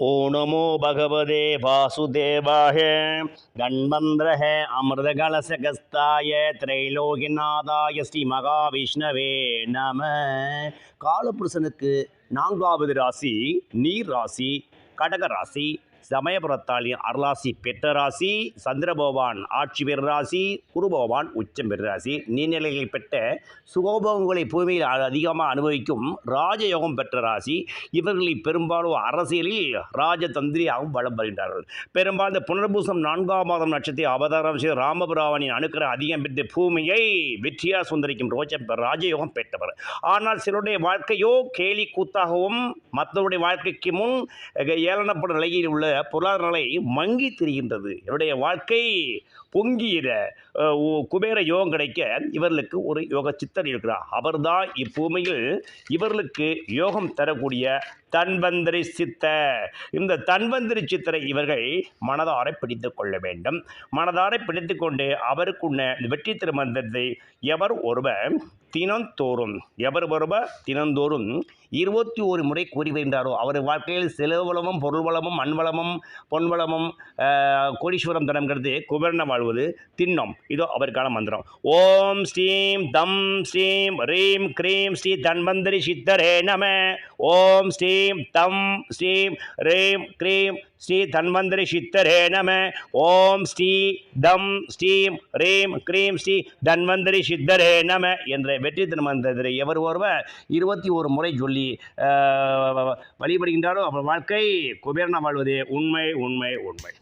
ஓ நமோ பகவதே வாசுதேவாய கண்மந்திரஹ அமிர்தகலசகஸ்தாய திரைலோகிநாதாய ஸ்ரீ மகாவிஷ்ணவே நம காலபுருஷனுக்கு நான்காவது ராசி நீர் ராசி கடக ராசி சமயபுரத்தாளின் அருளாசி பெற்ற ராசி சந்திரபகவான் ஆட்சி பெருராசி ராசி குருபகவான் உச்சம் பெருராசி ராசி. நீர்நிலைகள் பெற்ற சுகோபோகங்களை பூமியில் அதிகமாக அனுபவிக்கும் ராஜயோகம் பெற்ற ராசி. இவர்களில் பெரும்பாலும் அரசியலில் ராஜதந்திரியாகவும் வளம் வருகின்றார்கள். பெரும்பாலும் இந்த புனர்பூசம் நான்காம் மாதம் நட்சத்திர அவதாரம் செய்து ராமபுராவனின் அணுக்கிற அதிகம் பெற்ற பூமியை வெற்றியாக சுந்தரிக்கும் ரோஜம் ராஜயோகம் பெற்றவர். ஆனால் சிலருடைய வாழ்க்கையோ கேலி கூத்தாகவும் மற்றவருடைய வாழ்க்கைக்கு முன் ஏளனப்படும் நிலையில் உள்ள பொருளாதார நிலை மங்கி திரிகின்றது. இவருடைய வாழ்க்கை பொங்கியிட குபேர யோகம் கிடைக்க இவர்களுக்கு ஒரு யோக சித்தர் இருக்கிறார். அவர்தான் இப்பூமியில் இவர்களுக்கு யோகம் தரக்கூடிய தன்வந்திரி சித்த இந்த தன்வந்திரி சித்தரை இவர்கள் மனதாரை பிடித்து கொள்ள வேண்டும். மனதாரை பிடித்து கொண்டு அவருக்குள்ள வெற்றி திருமந்திரத்தை எவர் ஒருவர் தினந்தோறும் எவர் ஒருவர் தினந்தோறும் இருபத்தி ஒரு முறை கூறி வருகின்றாரோ அவர் வாழ்க்கையில் செலவளமும் பொருள் வளமும் மண்வளமும் பொன்வளமும் கோடீஸ்வரம் தரம்ங்கிறது குபேரன வாழ்வது திண்ணம். இதோ அவருக்கான மந்திரம். ஓம் ஸ்ரீம் தம் ஸ்ரீம் ரீம் க்ரீம் ஸ்ரீ தன்வந்தரி சித்தரே நம. ஓம் ஸ்ரீம் தம் ஸ்ரீம் ரீம் க்ரீம் ஸ்ரீ தன்வந்திரி சித்தரே நம. ஓம் ஸ்ரீ தம் ஸ்ரீம் ரீம் க்ரீம் ஸ்ரீ தன்வந்திரி சித்தரே நம என்ற வெற்றி திருமந்திரத்தை எவர் ஒருவர் இருபத்தி ஒரு முறை சொல்லி வழிபடுகின்றாரோ அவர் வாழ்க்கை குபேரன வாழ்வதே உண்மை உண்மை உண்மை.